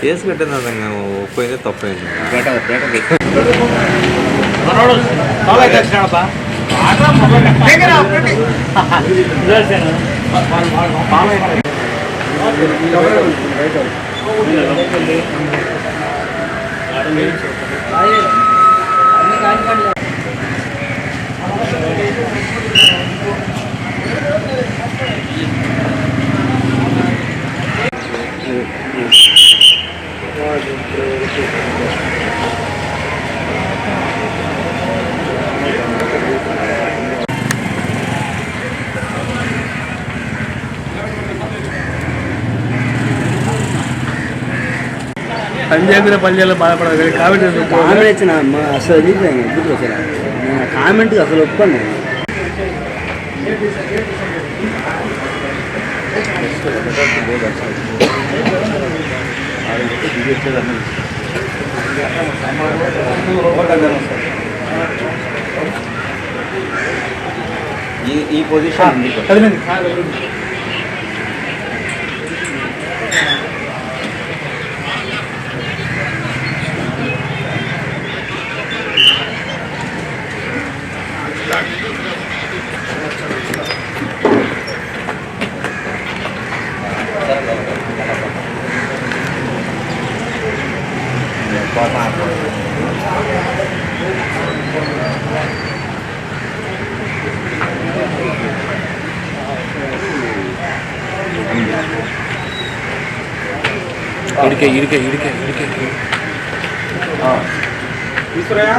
Case కట్టింది తప్పైంది Thank you. పనిచేసిన పల్లెల్లో బాధపడదు కానీ కామెంట్ ఎందుకు? కామెంట్ ఇచ్చిన అమ్మ అసలు అది ఎప్పుడు వచ్చాను నేను కామెంట్ అసలు ఒప్పుకోను నేను ఈ ఈ పొజిషన్ ഇരിക്ക ഇരിക്ക ഇരിക്ക ഇരിക്ക. ആ. ഈശ്വരയാ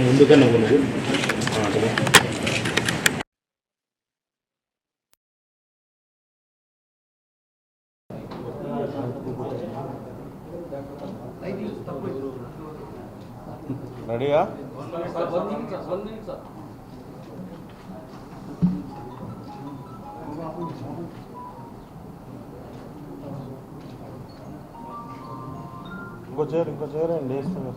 ముందుగా నువ్వు నువ్వు వేస్తాను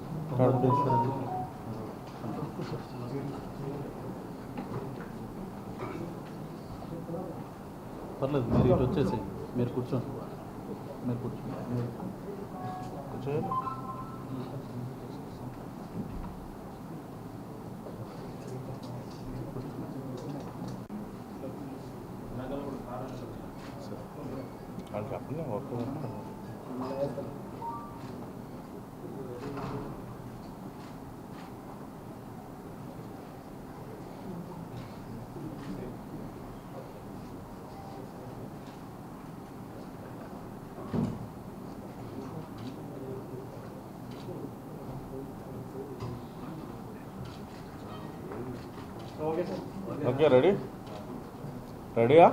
పర్లేదు మీరు ఇటు వచ్చేసి మీరు కూర్చోండి. మీరు కూర్చోండి. చైర్ వాళ్ళు చెప్పండి ఓకే ఓకే రెడీ? రెడీయా?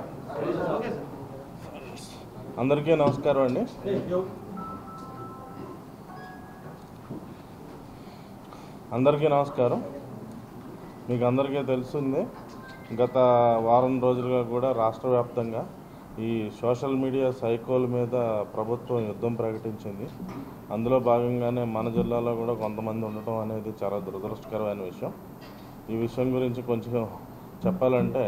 అందరికీ నమస్కారం అండి. అందరికీ నమస్కారం. మీకు అందరికీ తెలుస్తుంది గత వారం రోజులుగా కూడా రాష్ట్ర వ్యాప్తంగా ఈ సోషల్ మీడియా సైకోల మీద ప్రభుత్వం యుద్ధం ప్రకటించింది. అందులో భాగంగానే మన జిల్లాలో కూడా కొంతమంది ఉండటం అనేది చాలా దురదృష్టకరమైన విషయం. ఈ విషయం గురించి కొంచెం చెప్పాలంటే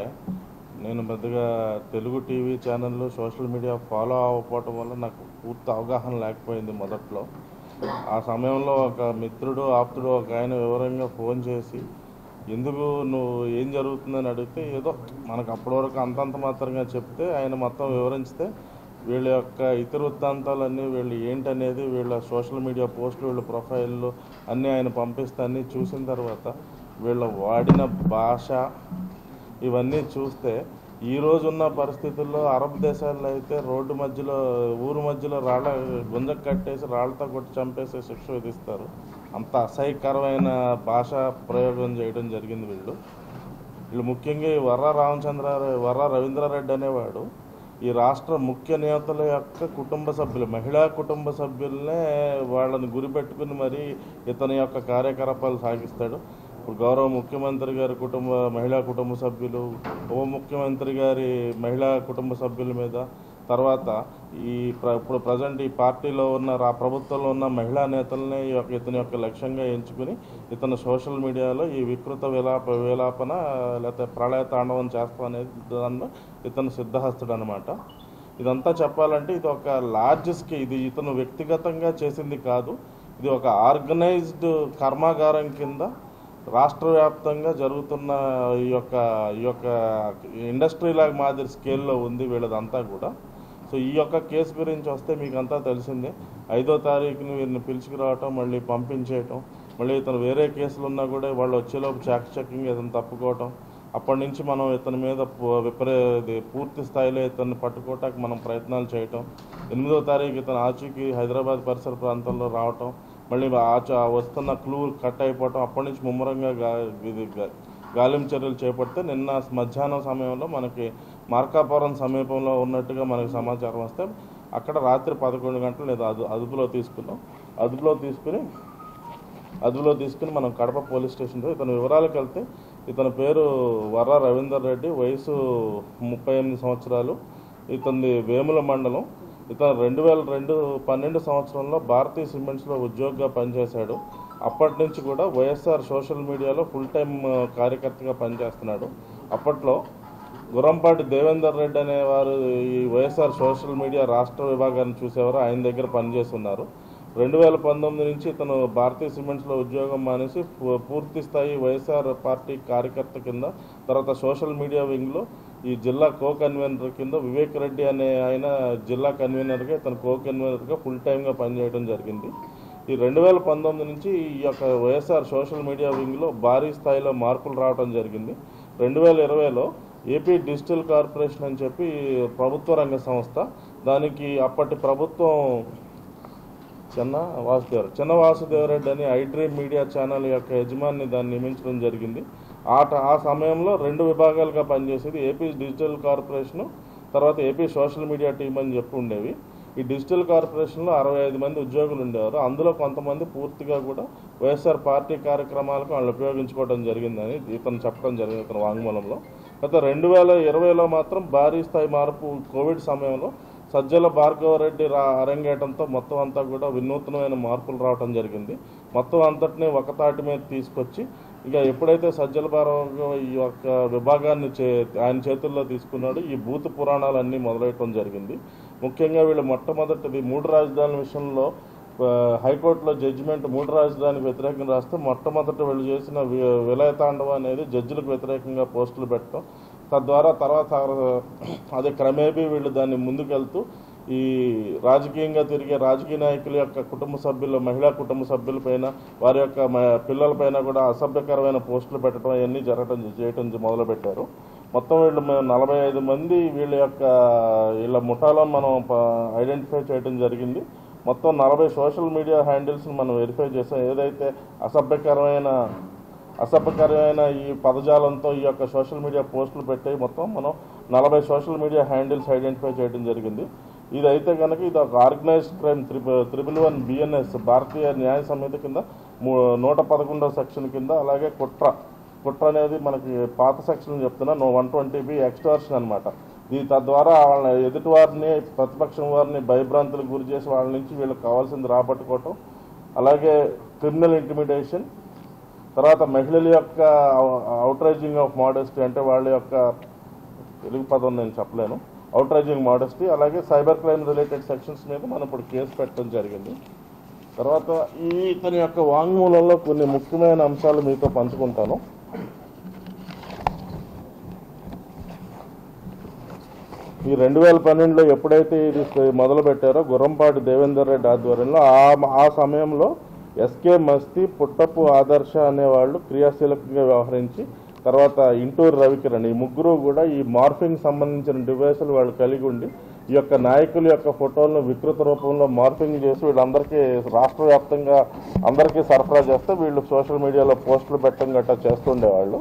నేను పెద్దగా తెలుగు టీవీ ఛానళ్ళు సోషల్ మీడియా ఫాలో అవ్వకపోవటం వల్ల నాకు పూర్తి అవగాహన లేకపోయింది మొదట్లో. ఆ సమయంలో ఒక మిత్రుడు ఆప్తుడు ఒక ఆయన వివరంగా ఫోన్ చేసి ఎందుకు నువ్వు ఏం జరుగుతుందని అడిగితే ఏదో మనకు అప్పటివరకు అంతంత మాత్రంగా చెప్తే ఆయన మొత్తం వివరించితే వీళ్ళ యొక్క ఇతర వృత్తాంతాలన్నీ వీళ్ళు ఏంటనేది వీళ్ళ సోషల్ మీడియా పోస్టులు వీళ్ళ ప్రొఫైళ్ళు అన్నీ ఆయన పంపిస్తా అన్నీ చూసిన తర్వాత వీళ్ళ వాడిన భాష ఇవన్నీ చూస్తే ఈ రోజున్న పరిస్థితుల్లో అరబ్ దేశాల్లో అయితే రోడ్డు మధ్యలో ఊరు మధ్యలో రాళ్ళ గుంజకు కట్టేసి రాళ్ళతో కొట్టి చంపేసే శిక్ష విధిస్తారు. అంత అసహ్యకరమైన భాష ప్రయోగం చేయడం జరిగింది వీళ్ళు. వీళ్ళు ముఖ్యంగా ఈ వర్ర రామచంద్ర వర్ర రవీంద్రారెడ్డి అనేవాడు ఈ రాష్ట్ర ముఖ్య నేతల యొక్క కుటుంబ సభ్యులు మహిళా కుటుంబ సభ్యులనే వాళ్ళని గురిపెట్టుకుని మరి ఇతని యొక్క కార్యకలాపాలు సాగిస్తాడు. ఇప్పుడు గౌరవ ముఖ్యమంత్రి గారి కుటుంబ మహిళా కుటుంబ సభ్యులు ఉప ముఖ్యమంత్రి గారి మహిళా కుటుంబ సభ్యుల మీద తర్వాత ఈ ప్ర ఇప్పుడు ప్రజెంట్ ఈ పార్టీలో ఉన్న రా ప్రభుత్వంలో ఉన్న మహిళా నేతలనే ఇతని యొక్క లక్ష్యంగా ఎంచుకుని ఇతను సోషల్ మీడియాలో ఈ వికృత విలాప విలాపన లేకపోతే ప్రళయ తాండవం చేస్తా అనేది దానిలో ఇతను సిద్ధహస్తుడు అనమాట ఇదంతా చెప్పాలంటే ఇది ఒక లార్జ్ ఇది ఇతను వ్యక్తిగతంగా చేసింది కాదు. ఇది ఒక ఆర్గనైజ్డ్ కర్మాగారం కింద రాష్ట్ర వ్యాప్తంగా జరుగుతున్న ఈ యొక్క ఈ యొక్క ఇండస్ట్రీ లాగా మాదిరి స్కేల్లో ఉంది వీళ్ళదంతా కూడా. సో ఈ యొక్క కేసు గురించి వస్తే మీకు అంతా తెలిసిందే. ఐదో తారీఖుని వీరిని పిలుచుకురావటం మళ్ళీ పంపించేయటం మళ్ళీ ఇతను వేరే కేసులు ఉన్నా కూడా వాళ్ళు వచ్చేలోపు చెక్ చెక్కింగ్ ఇతను తప్పుకోవటం అప్పటి నుంచి మనం ఇతని మీద విపరీ పూర్తి స్థాయిలో ఇతన్ని పట్టుకోవటానికి మనం ప్రయత్నాలు చేయటం ఎనిమిదో తారీఖు ఇతను ఆచూకీ హైదరాబాద్ పరిసర ప్రాంతంలో రావటం మళ్ళీ ఆ వస్తున్న క్లూ కట్ అయిపోవటం అప్పటి నుంచి ముమ్మరంగా గా ఇది చర్యలు చేపడితే నిన్న మధ్యాహ్నం సమయంలో మనకి మార్కాపురం సమీపంలో ఉన్నట్టుగా మనకి సమాచారం వస్తే అక్కడ రాత్రి పదకొండు గంటలు లేదా అదు అదుపులో తీసుకున్నాం. అదుపులో తీసుకుని అదుపులో తీసుకుని మనం కడప పోలీస్ స్టేషన్లో ఇతని వివరాలకు వెళ్తే ఇతని పేరు వర్ర రవీందర్ రెడ్డి వయసు ముప్పై ఎనిమిది సంవత్సరాలు ఇతని వేముల మండలం. ఇతను రెండు వేల రెండు పన్నెండు సంవత్సరంలో భారతీయ సిమెంట్స్లో ఉద్యోగిగా పనిచేశాడు. అప్పటి నుంచి కూడా వైఎస్ఆర్ సోషల్ మీడియాలో ఫుల్ టైం కార్యకర్తగా పనిచేస్తున్నాడు. అప్పట్లో గురంపాటి దేవేందర్ రెడ్డి అనేవారు ఈ వైఎస్ఆర్ సోషల్ మీడియా రాష్ట్ర విభాగాన్ని చూసేవారు. ఆయన దగ్గర పనిచేస్తున్నారు. రెండు వేల పంతొమ్మిది నుంచి ఇతను భారతీయ సిమెంట్స్లో ఉద్యోగం మానేసి పూ- పూర్తి స్థాయి వైఎస్ఆర్ పార్టీ కార్యకర్త కింద తర్వాత సోషల్ మీడియా వింగ్లో ఈ జిల్లా కో కన్వీనర్ కింద వివేక్ రెడ్డి అనే ఆయన జిల్లా కన్వీనర్గా ఇతను కో కన్వీనర్గా ఫుల్ టైమ్గా పనిచేయడం జరిగింది. ఈ రెండు వేల పంతొమ్మిది నుంచి ఈ యొక్క వైఎస్ఆర్ సోషల్ మీడియా వింగ్లో భారీ స్థాయిలో మార్పులు రావడం జరిగింది. రెండు వేల ఇరవైలో ఏపీ డిజిటల్ కార్పొరేషన్ అని చెప్పి ప్రభుత్వ రంగ సంస్థ దానికి అప్పటి ప్రభుత్వం చిన్న వాసుదేవర్ చిన్న వాసుదేవరెడ్డి అని ఐడ్రీమ్ మీడియా ఛానల్ యొక్క యజమాని దాన్ని నియమించడం జరిగింది. ఆ ట- ఆ సమయంలో రెండు విభాగాలుగా పనిచేసేది. ఏపీ డిజిటల్ కార్పొరేషను తర్వాత ఏపీ సోషల్ మీడియా టీం అని చెప్పి ఉండేవి. ఈ డిజిటల్ కార్పొరేషన్లో అరవై ఐదు మంది ఉద్యోగులు ఉండేవారు. అందులో కొంతమంది పూర్తిగా కూడా వైఎస్ఆర్ పార్టీ కార్యక్రమాలకు వాళ్ళు ఉపయోగించుకోవడం జరిగిందని ఇతను చెప్పడం జరిగింది ఇతను వాంగ్మూలంలో. గత రెండు వేల ఇరవైలో మాత్రం భారీ స్థాయి మార్పు కోవిడ్ సమయంలో సజ్జల భార్గవరెడ్డి రా అరంగేయడంతో మొత్తం అంతా కూడా వినూత్నమైన మార్పులు రావడం జరిగింది. మొత్తం అంతటినీ ఒక తాటి మీద తీసుకొచ్చి ఇక ఎప్పుడైతే సజ్జల భార్గవ ఈ యొక్క విభాగాన్ని చే ఆయన చేతుల్లో తీసుకున్నాడు ఈ భూత పురాణాలన్నీ మొదలెట్టడం జరిగింది. ముఖ్యంగా వీళ్ళు మొట్టమొదటిది మూడు రాజధానుల విషయంలో హైకోర్టులో జడ్జిమెంట్ మూడు రాజధానికి వ్యతిరేకంగా రాస్తే మొట్టమొదట వీళ్ళు చేసిన వి- విలయతాండవం అనేది జడ్జిలకు వ్యతిరేకంగా పోస్టులు పెట్టడం. తద్వారా తర్వాత అదే క్రమేపీ వీళ్ళు దాన్ని ముందుకెళ్తూ ఈ రాజకీయంగా తిరిగే రాజకీయ నాయకుల యొక్క కుటుంబ సభ్యులు మహిళా కుటుంబ సభ్యులపైన వారి యొక్క పిల్లలపైన కూడా అసభ్యకరమైన పోస్టులు పెట్టడం అవన్నీ జరగటం చేయటం మొదలుపెట్టారు. మొత్తం వీళ్ళు మేము నలభై ఐదు మంది వీళ్ళ యొక్క వీళ్ళ ముఠాలో మనం ఐడెంటిఫై చేయడం జరిగింది. మొత్తం నలభై సోషల్ మీడియా హ్యాండిల్స్ని మనం వెరిఫై చేసాం. ఏదైతే అసభ్యకరమైన అసభ్యకరమైన ఈ పదజాలంతో ఈ యొక్క సోషల్ మీడియా పోస్టులు పెట్టే మొత్తం మనం నలభై సోషల్ మీడియా హ్యాండిల్స్ ఐడెంటిఫై చేయడం జరిగింది. ఇది అయితే కనుక ఇది ఒక organised crime triple triple one BNS Bharatiya Nyaya Sanhita కింద నూట పదకొండవ సెక్షన్ కింద అలాగే కుట్ర. కుట్ర అనేది మనకి పాత సెక్షన్ చెప్తున్నా no one twenty B extortion అనమాట ఈ తద్వారా వాళ్ళ ఎదుటి వారిని ప్రతిపక్షం వారిని భయభ్రాంతులకు గురి చేసి వాళ్ళ నుంచి వీళ్ళకి కావాల్సింది రాబట్టుకోవటం అలాగే క్రిమినల్ ఇంటిమిడేషన్ తర్వాత మహిళల యొక్క అవుట్రైజింగ్ ఆఫ్ మోడెస్టీ అంటే వాళ్ళ యొక్క తెలుగు పదం నేను చెప్పలేను. అవుట్రైజింగ్ మోడస్టీ అలాగే సైబర్ క్రైమ్ రిలేటెడ్ సెక్షన్స్ మీద మనం ఇప్పుడు కేసు పెట్టడం జరిగింది. తర్వాత ఈ ఇతని యొక్క వాంగ్మూలంలో కొన్ని ముఖ్యమైన అంశాలు మీతో పంచుకుంటాను. ఈ రెండు వేల పన్నెండులో ఎప్పుడైతే ఇది మొదలు పెట్టారో గుర్రంపాటి దేవేందర్ రెడ్డి ఆధ్వర్యంలో ఆ ఆ సమయంలో ఎస్కే మస్తి పుట్టపు ఆదర్శ అనేవాళ్ళు క్రియాశీలకంగా వ్యవహరించి తర్వాత ఇంటూరు రవికిరణ్ ఈ ముగ్గురు కూడా ఈ మార్ఫింగ్ సంబంధించిన డివైసులు వాళ్ళు కలిగి ఉండి ఈ యొక్క నాయకుల యొక్క ఫోటోలను వికృత రూపంలో మార్ఫింగ్ చేసి వీళ్ళందరికీ రాష్ట్ర వ్యాప్తంగా అందరికీ సరఫరా చేస్తే వీళ్ళు సోషల్ మీడియాలో పోస్టులు పెట్టడం గట్రా చేస్తుండేవాళ్ళు.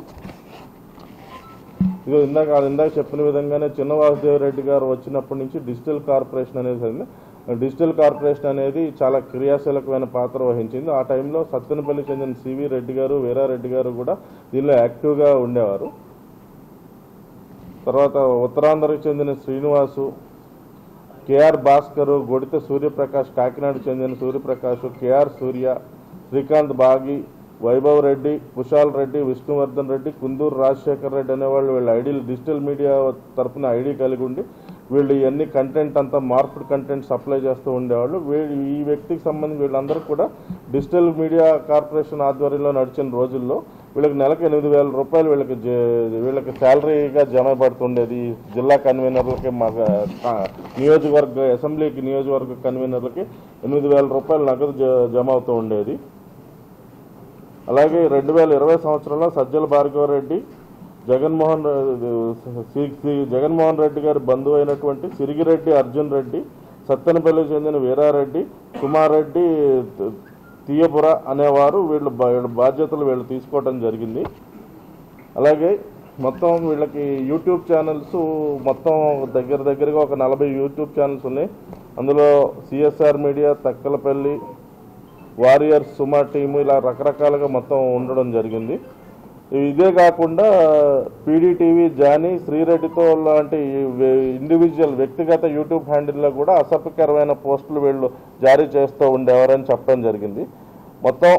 ఇది ఇందాక ఇందాక చెప్పిన విధంగానే చిన్న వాసుదేవరెడ్డి గారు వచ్చినప్పటి నుంచి డిజిటల్ కార్పొరేషన్ అనేది డిజిటల్ కార్పొరేషన్ అనేది చాలా క్రియాశీలకమైన పాత్ర వహించింది. ఆ టైంలో సత్తెనపల్లి చెందిన సివి రెడ్డి గారు వీరారెడ్డి గారు కూడా దీనిలో యాక్టివ్గా ఉండేవారు. తర్వాత ఉత్తరాంధ్రకు చెందిన శ్రీనివాసు కేఆర్ భాస్కర్ గొడిత సూర్యప్రకాష్ కాకినాడ చెందిన సూర్యప్రకాష్ కేఆర్ సూర్య శ్రీకాంత్ బాగి వైభవ్ రెడ్డి కుషాల్ రెడ్డి విష్ణువర్ధన్ రెడ్డి కుందూరు రాజశేఖర్ రెడ్డి అనేవాళ్ళు వీళ్ళ ఐడీలు డిజిటల్ మీడియా తరపున ఐడి కలిగి ఉండి వీళ్ళు ఇవన్నీ కంటెంట్ అంతా మార్పుడ్ కంటెంట్ సప్లై చేస్తూ ఉండేవాళ్ళు. వీళ్ళు ఈ వ్యక్తికి సంబంధించి వీళ్ళందరూ కూడా డిజిటల్ మీడియా కార్పొరేషన్ ఆధ్వర్యంలో నడిచిన రోజుల్లో వీళ్ళకి నెలకు ఎనిమిది వేల రూపాయలు వీళ్ళకి వీళ్ళకి శాలరీగా జమ పడుతుండేది. జిల్లా కన్వీనర్లకి మా నియోజకవర్గ అసెంబ్లీకి నియోజకవర్గ కన్వీనర్లకి ఎనిమిది వేల రూపాయలు నగదు జ- జమ అవుతూ ఉండేది. అలాగే రెండు వేల ఇరవై సంవత్సరంలో సజ్జల భార్గవరెడ్డి జగన్మోహన్ రె- శ్రీ జగన్మోహన్ రెడ్డి గారి బంధువు అయినటువంటి సిరిగిరెడ్డి అర్జున్ రెడ్డి సత్తెనపల్లి చెందిన వీరారెడ్డి కుమార్ రెడ్డి తీయపుర అనేవారు వీళ్ళు వీళ్ళ బాధ్యతలు వీళ్ళు తీసుకోవడం జరిగింది. అలాగే మొత్తం వీళ్ళకి యూట్యూబ్ ఛానల్స్ మొత్తం దగ్గర దగ్గరగా ఒక నలభై యూట్యూబ్ ఛానల్స్ ఉన్నాయి. అందులో సిఎస్ఆర్ మీడియా తక్కలపల్లి వారియర్స్ సుమా టీము ఇలా రకరకాలుగా మొత్తం ఉండడం జరిగింది. ఇదే కాకుండా పీడీటీవీ జానీ శ్రీరెడ్డితో లాంటి ఇండివిజువల్ వ్యక్తిగత యూట్యూబ్ హ్యాండిల్లో కూడా అసభ్యకరమైన పోస్టులు వీళ్ళు జారీ చేస్తూ ఉండేవారని చెప్పడం జరిగింది. మొత్తం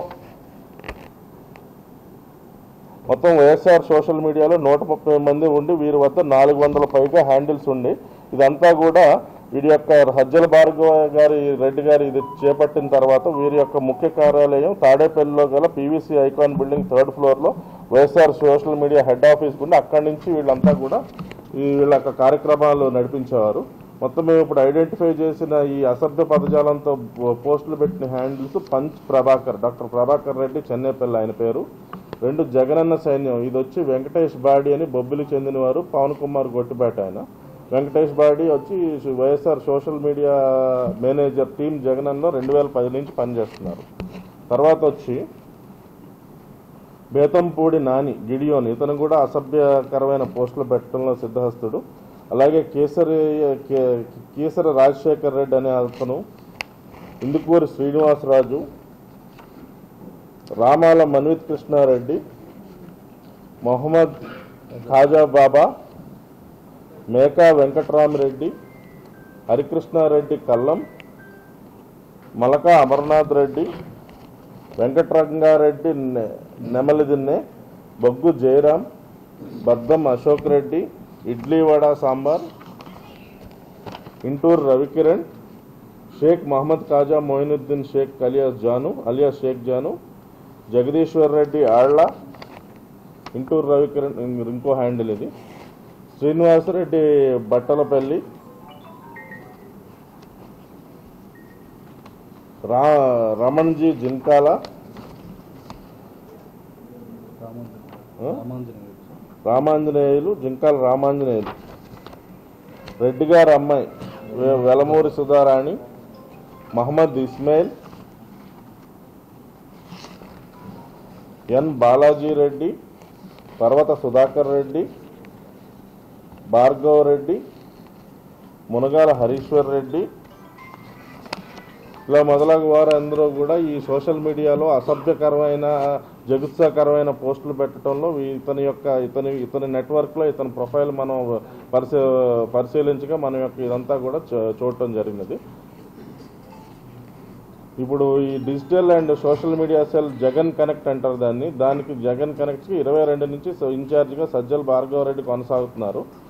మొత్తం వైఎస్ఆర్ సోషల్ మీడియాలో నూట ముప్పై మంది ఉండి వీరి వద్ద నాలుగు వందల పైగా హ్యాండిల్స్ ఉండి ఇదంతా కూడా వీరి యొక్క హజ్జల భార్గవ గారి రెడ్డి గారు ఇది చేపట్టిన తర్వాత వీరి యొక్క ముఖ్య కార్యాలయం తాడేపల్లిలో గల పీవీసీ ఐకాన్ బిల్డింగ్ థర్డ్ ఫ్లోర్లో YSR social media head office ఉంది అక్కడి నుంచి వీళ్ళంతా కూడా ఈ వీళ్ళ యొక్క కార్యక్రమాలు నడిపించేవారు. మొత్తం మేము ఇప్పుడు ఐడెంటిఫై చేసిన ఈ అసభ్య పదజాలంతో పోస్టులు పెట్టిన handles punch Prabhakar doctor Prabhakar Reddy Chennaipalli ఆయన పేరు. రెండు జగనన్న సైన్యం ఇది వచ్చి వెంకటేష్ బాడీ అని బొబ్బిలి చెందినవారు పవన్ కుమార్ గొట్టిపేట ఆయన. వెంకటేష్ బాడీ వచ్చి YSR social media manager team జగనన్నలో రెండు వేల పది నుంచి పనిచేస్తున్నారు. తర్వాత వచ్చి బేతంపూడి నాని గిడియోన్ ఇతను కూడా అసభ్యకరమైన పోస్టులు పెట్టడంలో సిద్ధహస్తుడు. అలాగే కేసరి కే- కేసరి రాజశేఖర్ రెడ్డి అనే అతను ఇందుకూరి శ్రీనివాసరాజు రామాల మన్విత్ కృష్ణారెడ్డి మొహమ్మద్ ఖాజా బాబా మేకా వెంకట్రామరెడ్డి హరికృష్ణారెడ్డి కల్లం మలకా అమర్నాథ్ రెడ్డి వెంకటరంగారెడ్డి నెమలిదిన్నె బొగ్గు జయరాం బద్దం అశోక్ రెడ్డి ఇడ్లీ వడ సాంబార్ ఇంటూరు రవికిరణ్ షేక్ మహమ్మద్ ఖాజా మొయినుద్దీన్ షేక్ అలియాస్ జాను అలియాస్ షేక్ జాను జగదీశ్వర్ రెడ్డి ఆళ్ళ ఇంటూరు రవికిరణ్ ఇంకో హ్యాండిల్ ఇది. శ్రీనివాసరెడ్డి బట్టలపల్లి రా రమణ్జీ జింకాల రామాంజనేయులు. జింకాల రామాంజనేయులు. రెడ్డి గారి అమ్మాయి వెలమూరి సుధారాణి మహమ్మద్ ఇస్మాయిల్ ఎన్ బాలాజీ రెడ్డి పర్వత సుధాకర్ రెడ్డి భార్గవ రెడ్డి మునగాల హరీశ్వర్ రెడ్డి ఇలా మొదలగు వారందరూ కూడా ఈ సోషల్ మీడియాలో అసభ్యకరమైన జగుత్సాకరమైన పోస్టులు పెట్టడంలో ఇతని యొక్క ఇతని ఇతని నెట్వర్క్లో ఇతని ప్రొఫైల్ మనం పరిశీ పరిశీలించగా మన యొక్క ఇదంతా కూడా చూడటం జరిగినది. ఇప్పుడు ఈ digital and social media cell Jagan connect అంటారు దాన్ని. దానికి జగన్ కనెక్ట్కి ఇరవై రెండు నుంచి స- ఇన్ఛార్జిగా సజ్జల భార్గవరెడ్డి కొనసాగుతున్నారు.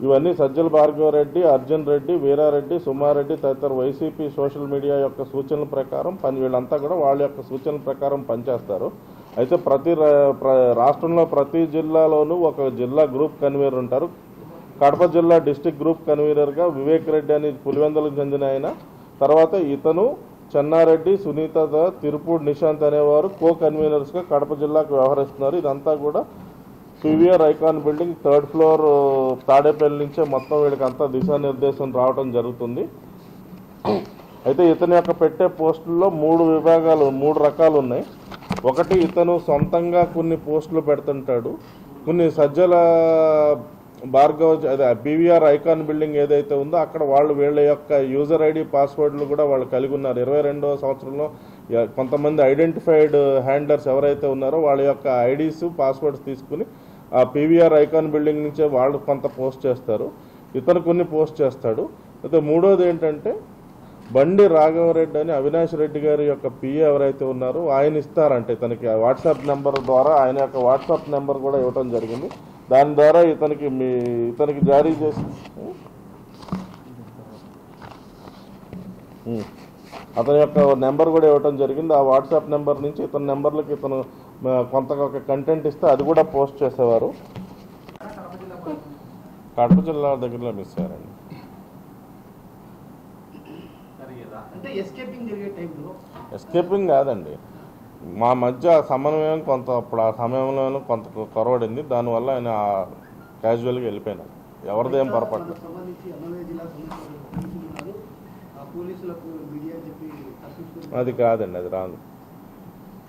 ఇవన్నీ సజ్జల భార్గవరెడ్డి అర్జున్ రెడ్డి వీరారెడ్డి సుమారెడ్డి తదితర వైసీపీ సోషల్ మీడియా యొక్క సూచనల ప్రకారం పని వీళ్ళంతా కూడా వాళ్ళ యొక్క సూచనల ప్రకారం పనిచేస్తారు. అయితే ప్రతి రా- ప్ర- రాష్ట్రంలో ప్రతి జిల్లాలోనూ ఒక జిల్లా గ్రూప్ కన్వీనర్ ఉంటారు. కడప జిల్లా డిస్టిక్ గ్రూప్ కన్వీనర్గా వివేక్ రెడ్డి అని పులివెందులకు చెందిన ఆయన తర్వాత ఇతను చెన్నారెడ్డి సునీత తిరుపూడి నిశాంత్ అనేవారు కో కన్వీనర్స్గా కడప జిల్లాకు వ్యవహరిస్తున్నారు. ఇదంతా కూడా PVR icon building third floor Tadepalli నుంచే మొత్తం వీడికి అంతా దిశానిర్దేశం రావడం జరుగుతుంది. అయితే ఇతని యొక్క పెట్టే పోస్టుల్లో మూడు విభాగాలు మూడు రకాలు ఉన్నాయి. ఒకటి ఇతను సొంతంగా కొన్ని పోస్టులు పెడుతుంటాడు. కొన్ని సజ్జల భార్గవ్ అదే పీవీఆర్ ఐకాన్ బిల్డింగ్ ఏదైతే ఉందో అక్కడ వాళ్ళు వీళ్ళ యొక్క యూజర్ ఐడి పాస్వర్డ్లు కూడా వాళ్ళు కలిగి ఉన్నారు. ఇరవై రెండవ సంవత్సరంలో కొంతమంది ఐడెంటిఫైడ్ హ్యాండ్లర్స్ ఎవరైతే ఉన్నారో వాళ్ళ యొక్క ఐడీస్ పాస్వర్డ్స్ తీసుకుని ఆ పీవీఆర్ ఐకాన్ బిల్డింగ్ నుంచే వాళ్ళు కొంత పోస్ట్ చేస్తారు. ఇతను కొన్ని పోస్ట్ చేస్తాడు. అయితే మూడోది ఏంటంటే బండి రాఘవరెడ్డి అని అవినాష్ రెడ్డి గారి యొక్క పిఏ ఎవరైతే ఉన్నారో ఆయన ఇస్తారంటే ఇతనికి. వాట్సాప్ నెంబర్ ద్వారా ఆయన యొక్క వాట్సాప్ నెంబర్ కూడా ఇవ్వటం జరిగింది. దాని ద్వారా ఇతనికి మీ ఇతనికి జారీ చేసి అతని యొక్క నెంబర్ కూడా ఇవ్వటం జరిగింది. ఆ వాట్సాప్ నెంబర్ నుంచి ఇతని నెంబర్లకు ఇతను కొంత ఒక కంటెంట్ ఇస్తే అది కూడా పోస్ట్ చేసేవారు. కడప జిల్లా దగ్గరలో మిస్ అయ్యారండి. ఎస్కేపింగ్ కాదండి. మా మధ్య సమన్వయం కొంత అప్పుడు ఆ సమయంలో కొంత కొరవడింది. దానివల్ల ఆయన క్యాజువల్గా వెళ్ళిపోయినారు. ఎవరిదేం పొరపాటు? అది కాదండి అది రాదు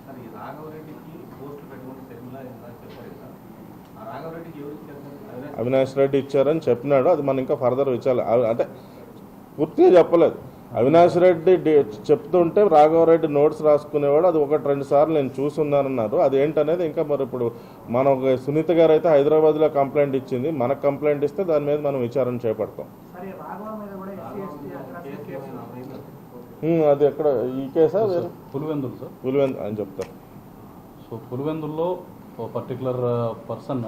సార్ ఈ రాఘవరెడ్డికి పోస్ట్ పెట్టుకుని శర్మిల ఇందాక చెప్పారు కదా ఆ రాఘవరెడ్డికి ఎవరు ఇచ్చారు సార్ అవినాష్ అవినాష్ రెడ్డి ఇచ్చారని చెప్పినాడు. అది మనం ఇంకా ఫర్దర్ విచారాలి అవి- అంటే పూర్తిగా చెప్పలేదు. అవినాష్ రెడ్డి చెప్తుంటే రాఘవరెడ్డి నోట్స్ రాసుకునేవాడు. అది ఒకటి రెండు సార్లు నేను చూసున్నానన్నారు. అది ఏంటనేది ఇంకా మరి ఇప్పుడు మన ఒక సునీత గారు అయితే హైదరాబాద్లో కంప్లైంట్ ఇచ్చింది. మనకు కంప్లైంట్ ఇస్తే దాని మీద మనం విచారణ చేపడతాం. అది ఎక్కడ ఈ కేసా పులివెందులు సార్. పులివెందు అని చెప్తారు. సో పులివెందుల్లో ఓ పర్టికులర్ పర్సన్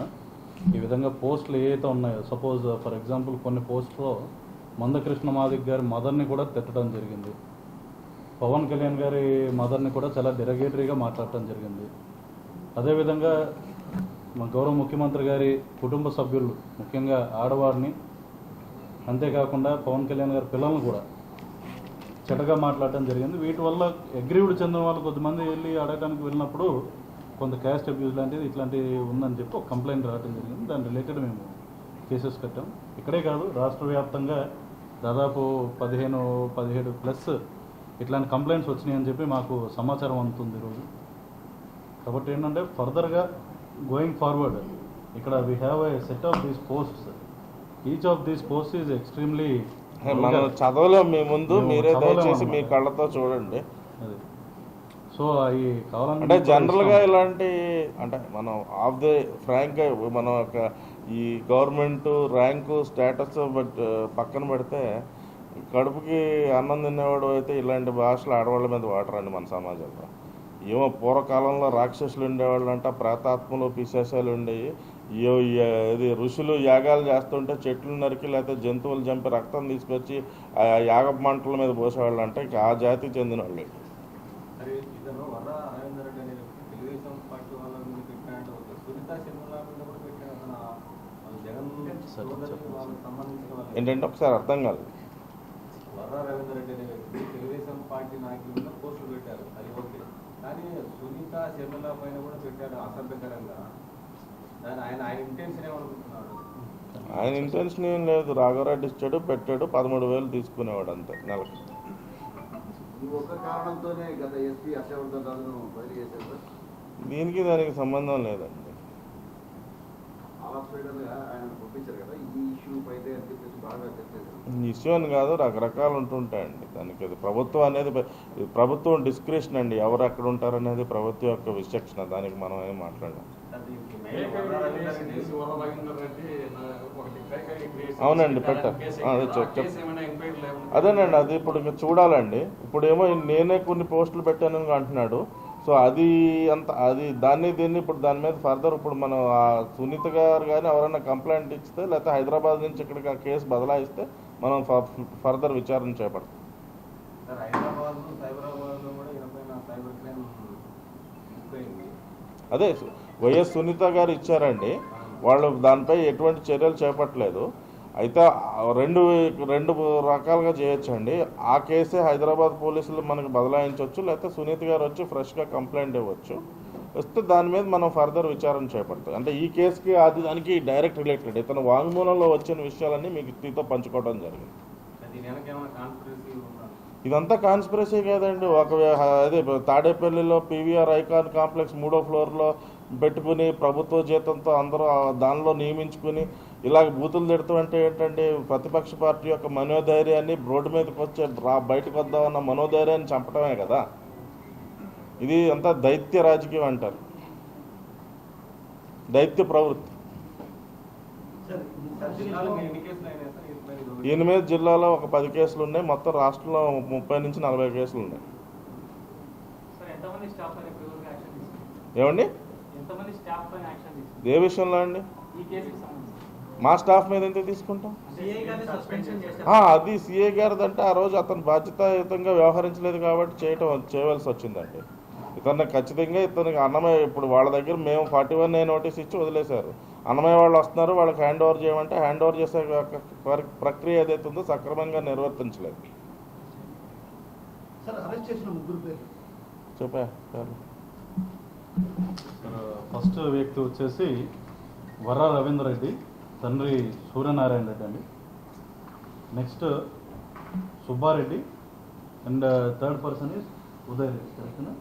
ఈ విధంగా పోస్టులు ఏవైతే ఉన్నాయో సపోజ్ ఫర్ ఎగ్జాంపుల్ కొన్ని పోస్టులో మందకృష్ణ మాదిక్ గారి మదర్ని కూడా తిట్టడం జరిగింది. పవన్ కళ్యాణ్ గారి మదర్ని కూడా చాలా డెరగేటరీగా మాట్లాడటం జరిగింది. అదేవిధంగా మా గౌరవ ముఖ్యమంత్రి గారి కుటుంబ సభ్యులు ముఖ్యంగా ఆడవారిని అంతేకాకుండా పవన్ కళ్యాణ్ గారి పిల్లలను కూడా చెడ్డగా మాట్లాడటం జరిగింది. వీటి వల్ల ఎగ్రీవ్డ్ చెందిన వాళ్ళు కొద్దిమంది వెళ్ళి అడగడానికి వెళ్ళినప్పుడు కొంత క్యాస్ట్ అబ్యూస్ లాంటిది ఇట్లాంటివి ఉందని చెప్పి ఒక కంప్లైంట్ రావడం జరిగింది. దాని రిలేటెడ్ మేము కేసెస్ కట్టాం. ఇక్కడే కాదు రాష్ట్ర వ్యాప్తంగా దాదాపు పదిహేను పదిహేడు ప్లస్ ఇట్లాంటి కంప్లైంట్స్ వచ్చినాయని చెప్పి మాకు సమాచారం అందుతుంది ఈరోజు. కాబట్టి ఏంటంటే ఫర్దర్గా గోయింగ్ ఫార్వర్డ్ ఇక్కడ we have a set of these posts each of these post is extremely మనం చదవలేం మీ ముందు మీరే దయచేసి మీ. కళ్ళతో చూడండి. అది. సో అవి కావాలంటే అంటే మీకు జనరల్గా ఇస్తాం. ఇలాంటి అంటే మనం ఆఫ్ ది ఫ్రాంక్ మనం ఒక ఈ గవర్నమెంట్ ర్యాంకు స్టేటస్ బట్ పక్కన పెడితే కడుపుకి అన్నం తినేవాడు అయితే ఇలాంటి భాషలు ఆడవాళ్ళ మీద వాడరండి మన సమాజంలో. ఏమో పూర్వకాలంలో రాక్షసులు ఉండేవాళ్ళు అంట ప్రేతాత్మలు పిశాసాలు ఉండేవి. ఏ ఇది ఋషులు యాగాలు చేస్తుంటే చెట్లు నరికి లేకపోతే జంతువులు చంపి రక్తం తీసుకొచ్చి ఆ యాగ మంటల మీద పోసేవాళ్ళు అంటే ఇక ఆ జాతికి చెందిన వాళ్ళు సరే ఇతను వర్ర రవీందర్ రెడ్డి అనే వ్యక్తి తెలుగుదేశం పార్టీ వాళ్ళ మీద పెట్టినట్టు ఒక సునీత శర్మిల మీద కూడా పెట్టాడు అతను జగన్. వాళ్ళకి సంబంధించిన వాళ్ళు ఏంటంటే ఒకసారి అర్థం కాదు. వర్ర రవీందర్ రెడ్డి అనే వ్యక్తి తెలుగుదేశం పార్టీ నాయకుల మీద పోస్టులు పెట్టారు. అది ఓకే. కానీ సునీత శర్మిల పైన కూడా పెట్టాడు అసభ్యకరంగా. దాని ఆయన ఆయన ఇంటెన్షన్ ఏమనుకుంటున్నాడు? ఆయన ఇంటెన్షన్ ఏం లేదు. రాఘవరెడ్డి ఇచ్చాడు పెట్టాడు పదమూడు వేలు తీసుకునేవాడు అంతే నెలకు. దీనికి దానికి సంబంధం లేదండి. ఆ చాలా స్పీడ్గా ఆయన పంపించారు కదా ఈ ఇష్యూ పైతే అని కాదు రకరకాలు ఉంటుంటాయండి. దానికి అది ప్రభుత్వం అనేది ప్రభుత్వం డిస్క్రిప్షన్ అండి. ఎవరు ఎక్కడ ఉంటారనేది ప్రభుత్వం యొక్క విచక్షణ. దానికి మనం ఏం మాట్లాడాం అవునండి, పెట్ట-. అదేనండి అది ఇప్పుడు ఇంకా చూడాలండి. ఇప్పుడు ఏమో నేనే కొన్ని పోస్టులు పెట్టాను అంటున్నాడు. సో అది అంత అది దాన్ని దీన్ని ఇప్పుడు దాని మీద ఫర్దర్ ఇప్పుడు మనం ఆ సునీత గారు కానీ ఎవరైనా కంప్లైంట్ ఇస్తే లేకపోతే హైదరాబాద్ నుంచి ఇక్కడికి ఆ కేసు బదలాయిస్తే మనం ఫర్దర్ విచారణ చేపడతాం. అదే వైఎస్ సునీత గారు ఇచ్చారండి. వాళ్ళు దానిపై ఎటువంటి చర్యలు చేపట్టలేదు. అయితే రెండు రెండు రకాలుగా చేయొచ్చండి. ఆ కేసే హైదరాబాద్ పోలీసులు మనకు బదలాయించవచ్చు లేకపోతే సునీత్ గారు వచ్చి ఫ్రెష్గా కంప్లైంట్ ఇవ్వచ్చు. వస్తే దాని మీద మనం ఫర్దర్ విచారణ చేపడతాం. అంటే ఈ కేసుకి అది దానికి డైరెక్ట్ రిలేటెడ్. ఇతను వాంగ్మూలంలో వచ్చిన విషయాలన్నీ మీకు తీతో పంచుకోవడం జరిగింది. ఇదంతా కాన్స్పిరసీ కాదండి. ఒక అదే తాడేపల్లిలో పీవీఆర్ ఐకాన్ కాంప్లెక్స్ మూడో ఫ్లోర్లో పెట్టుకుని ప్రభుత్వ జీతంతో అందరూ దానిలో నియమించుకుని ఇలాగ బూతులు తిడతాం అంటే ఏంటంటే ప్రతిపక్ష పార్టీ యొక్క మనోధైర్యాన్ని రోడ్డు మీదకి వచ్చే బయటకు వద్దామన్న మనోధైర్యాన్ని చంపటమే కదా. ఇది అంతా దైత్య రాజకీయం అంటారు. దైత్య ప్రవృత్తి. సబ్సిడీ జిల్లాలో ఒక పది కేసులు ఉన్నాయి. మొత్తం రాష్ట్రంలో ముప్పై నుంచి నలభై కేసులు ఉన్నాయి. ఏమండి? ఏ విషయంలో అండి? మా స్టాఫ్ మీద ఎందుకు తీసుకుంటాం? సిఐ గారిని సస్పెన్షన్ చేశారు. ఆ, అది సిఏ గారిదంటే ఆ రోజు అతను బాధ్యతాయుతంగా వ్యవహరించలేదు కాబట్టి చేయటం చేయవలసి వచ్చిందండి. ఇతన్ని ఖచ్చితంగా ఇతనికి అన్నమయ్య ఇప్పుడు వాళ్ళ దగ్గర మేము ఫార్టీ వన్ ఏ నోటీస్ ఇచ్చి వదిలేశారు. అన్నమయ్య వాళ్ళు వస్తున్నారు వాళ్ళకి హ్యాండ్ ఓవర్ చేయమంటే హ్యాండ్ ఓవర్ చేసే ప్రక్రియ ఏదైతే ఉందో సక్రమంగా నిర్వర్తించలేదు. సార్ అరెస్ట్ చేసిన ముగ్గురు పేరు చెప్పా. ఫస్ట్ వ్యక్తి వచ్చేసి వర్ర రవీంద్ర రెడ్డి. తండ్రి సూర్యనారాయణ రెడ్డి అండి. Next Subbareddy and third person is Uday. Reddy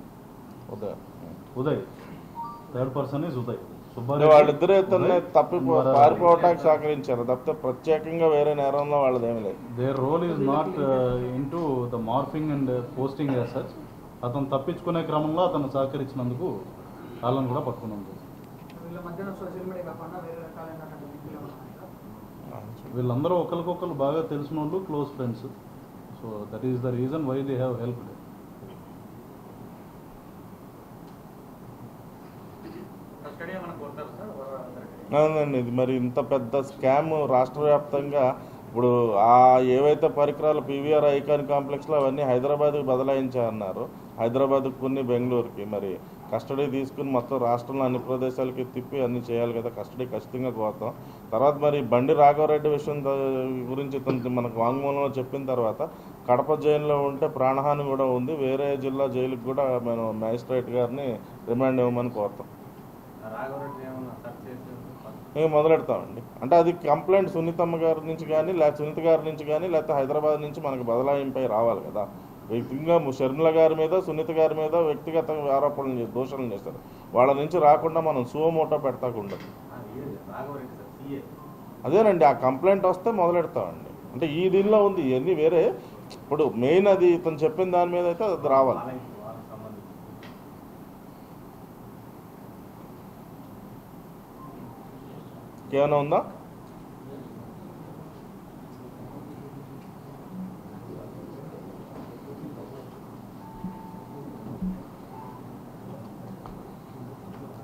ఉదయం. Uday. Third person is Uday. వాళ్ళిద్దరూ ఇతన్ని పారిపోవటానికి సహకరించారు. తప్పితే ప్రత్యేకంగా వేరే నేరంలో వాళ్ళదేమీ లేదు. Their role is not into the morphing and posting as such అతను తప్పించుకునే క్రమంలో అతను సహకరించినందుకు వాళ్ళని కూడా పట్టుకున్నాం వీళ్ళ మధ్యన సోషల్ మీడియా కాకుండా వేరే రకాలైన లింకులు ఏమైనా ఉన్నాయా? వీళ్ళందరూ ఒకరికొకరు బాగా తెలిసిన వాళ్ళు close friends. So that is the reason why they have help. అవునండి ఇది మరి ఇంత పెద్ద స్కామ్ రాష్ట్ర వ్యాప్తంగా ఇప్పుడు ఆ ఏవైతే పరికరాలు పీవీఆర్ ఐకాన్ కాంప్లెక్స్లో అవన్నీ హైదరాబాద్కి బదలాయించారన్నారు హైదరాబాద్కి కొన్ని బెంగళూరుకి మరి కస్టడీ తీసుకుని మొత్తం రాష్ట్రంలో అన్ని ప్రదేశాలకి తిప్పి అన్ని చేయాలి కదా కస్టడీ ఖచ్చితంగా కోరుతాం. తర్వాత మరి బండి రాఘవరెడ్డి విషయం గురించి ఇతను మనకు వాంగ్మూలంలో చెప్పిన తర్వాత కడప జైల్లో ఉంటే ప్రాణహాని కూడా ఉంది. వేరే జిల్లా జైలుకి కూడా మనం మ్యాజిస్ట్రేట్ గారిని రిమాండ్ ఇవ్వమని కోరుతాం. మేము మొదలెడతామండి. అంటే అది కంప్లైంట్ సునీతమ్మ గారి నుంచి కానీ లేకపోతే సునీత గారి నుంచి కానీ లేకపోతే హైదరాబాద్ నుంచి మనకు బదలాయింపై రావాలి కదా. వ్యక్తిగా షర్మిల గారి మీద సునీత గారి మీద వ్యక్తిగత ఆరోపణలు చేసి దోషాలు చేస్తారు. వాళ్ళ నుంచి రాకుండా మనం సువమోటో పెడతాకుండా అదేనండి ఆ కంప్లైంట్ వస్తే మొదలెడతామండి. అంటే ఈ దీనిలో ఉంది ఇవన్నీ వేరే. ఇప్పుడు మెయిన్ అది ఇతను చెప్పిన దాని మీద అయితే అది రావాలి. వాళ్ళకి ఇంకేమైనా ఉందా?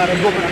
cara,